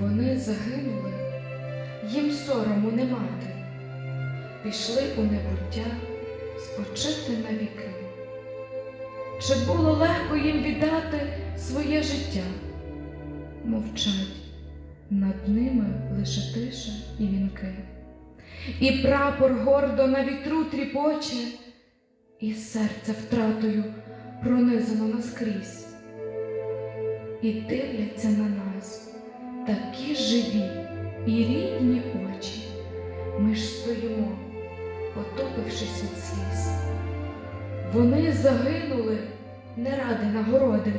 Вони загинули, їм сорому не мати, пішли у небуття спочити навіки. Чи було легко їм віддати своє життя? Мовчать, над ними лише тиша і вінки. І прапор гордо на вітру тріпоче, і серце втратою пронизано наскрізь. І дивляться на такі живі і рідні очі. Ми ж стоїмо, потопившись від сліз. Вони загинули не ради нагороди,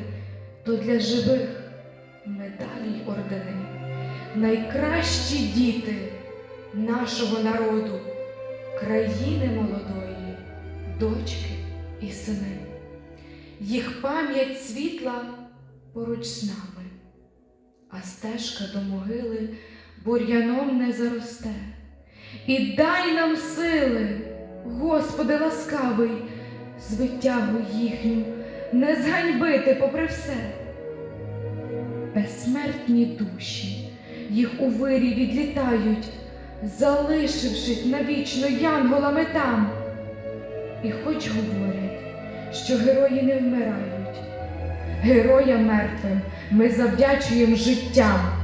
то для живих медалі й ордени. Найкращі діти нашого народу, країни молодої, дочки і сини. Їх пам'ять світла поруч з нами, а стежка до могили бур'яном не заросте. І дай нам сили, Господи ласкавий, звитягу їхню, не зганьбити попри все. Безсмертні душі їх у вирі відлітають, залишившись навічно янголами там. І хоч говорять, що герої не вмирають, героям мертвим ми завдячуємо життям.